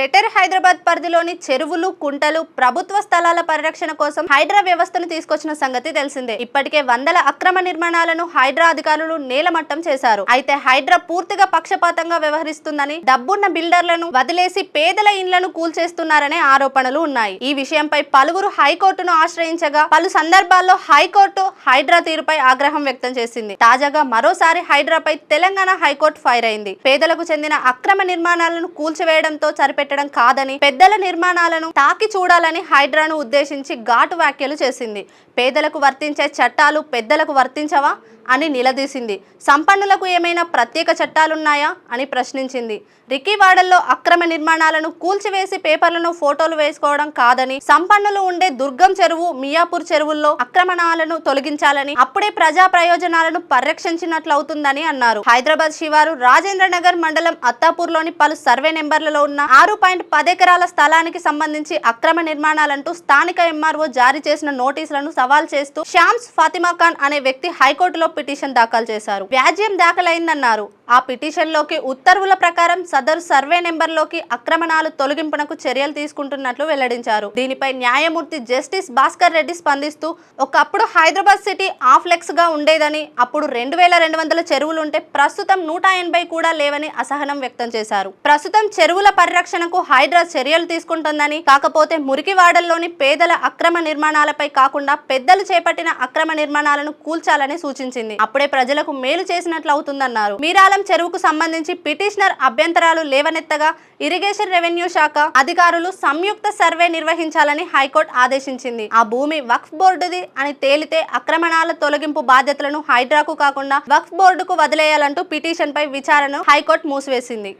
Greater Hyderabad పరిధిలోని చెరువులు కుంటలు ప్రభుత్వ స్థలాల పరిరక్షణ కోసం హైడ్రా వ్యవస్థను తీసుకొచ్చిన సంగతి తెలిసిందే. ఇప్పటికే వందల అక్రమ నిర్మాణాలను హైడ్రా అధికారులు నేలమట్టం చేశారు. అయితే హైడ్రా పూర్తిగా పక్షపాతంగా వ్యవహరిస్తుందని డబ్బున్న బిల్డర్లను వదిలేసి పేదల ఇండ్లను కూల్చేస్తున్నారనే ఆరోపణలు ఉన్నాయి. ఈ విషయంపై పలువురు హైకోర్టును ఆశ్రయించగా పలు సందర్భాల్లో హైకోర్టు హైడ్రా తీరుపై ఆగ్రహం వ్యక్తం చేసింది. తాజాగా మరోసారి హైడ్రాపై తెలంగాణ హైకోర్టు ఫైర్ అయింది. పేదలకు చెందిన అక్రమ నిర్మాణాలను కూల్చివేయడంతో పెట్టడం కాదని పెద్దల నిర్మాణాలను తాకి చూడాలని హైడ్రాను ఉద్దేశించి ఘాటు వ్యాఖ్యలు చేసింది. పేదలకు వర్తించే చట్టాలు పెద్దలకు వర్తించవా అని నిలదీసింది. సంపన్నులకు ఏమైనా ప్రత్యేక చట్టాలున్నాయా అని ప్రశ్నించింది. రికీవాడల్లో అక్రమ నిర్మాణాలను కూల్చివేసి పేపర్లను ఫోటోలు వేసుకోవడం కాదని సంపన్నులు ఉండే దుర్గం చెరువు మియాపూర్ చెరువుల్లో అక్రమణాలను తొలగించాలని అప్పుడే ప్రజా ప్రయోజనాలను పరిరక్షించినట్లు అవుతుందని అన్నారు. హైదరాబాద్ శివారు రాజేంద్ర నగర్ మండలం అత్తాపూర్లోని పలు సర్వే నెంబర్లలో ఉన్న ఆరు పాయింట్ పదెకరాల స్థలానికి సంబంధించి అక్రమ నిర్మాణాలంటూ స్థానిక ఎంఆర్ఓ జారీ చేసిన నోటీసులను సవాల్ చేస్తూ శ్యామ్స్ ఫాతిమా ఖాన్ అనే వ్యక్తి హైకోర్టులో పిటిషన్ దాఖలు చేశారు. వ్యాజ్యం దాఖలైందన్నారు. ఆ పిటిషన్లోకి ఉత్తర్వుల ప్రకారం సదరు సర్వే నెంబర్లోకి అక్రమణాలు తొలగింపునకు చర్యలు తీసుకుంటున్నట్లు వెల్లడించారు. దీనిపై న్యాయమూర్తి జస్టిస్ భాస్కర్ రెడ్డి స్పందిస్తూ ఒకప్పుడు హైదరాబాద్ సిటీ ఆఫ్లెక్స్గా ఉండేదని అప్పుడు రెండు వేల రెండు వందల చెరువులు ఉంటే ప్రస్తుతం నూట ఎనభై కూడా లేవని అసహనం వ్యక్తం చేశారు. ప్రస్తుతం చెరువుల పరిరక్షణ పరిరక్షణకు హైడ్రా చర్యలు తీసుకుంటోందని కాకపోతే మురికివాడల్లోని పేదల అక్రమ నిర్మాణాలపై కాకుండా పెద్దలు చేపట్టిన అక్రమ నిర్మాణాలను కూల్చాలని సూచించింది. అప్పుడే ప్రజలకు మేలు చేసినట్లు అవుతుందన్నారు. మీరాలం చెరువుకు సంబంధించి పిటిషనర్ అభ్యంతరాలు లేవనెత్తగా ఇరిగేషన్ రెవెన్యూ శాఖ అధికారులు సంయుక్త సర్వే నిర్వహించాలని హైకోర్టు ఆదేశించింది. ఆ భూమి వక్ఫ్ బోర్డుది అని తేలితే అక్రమణాల తొలగింపు బాధ్యతలను హైడ్రాకు కాకుండా వక్ఫ్ బోర్డుకు వదిలేయాలంటూ పిటిషన్ పై విచారణను హైకోర్టు మూసివేసింది.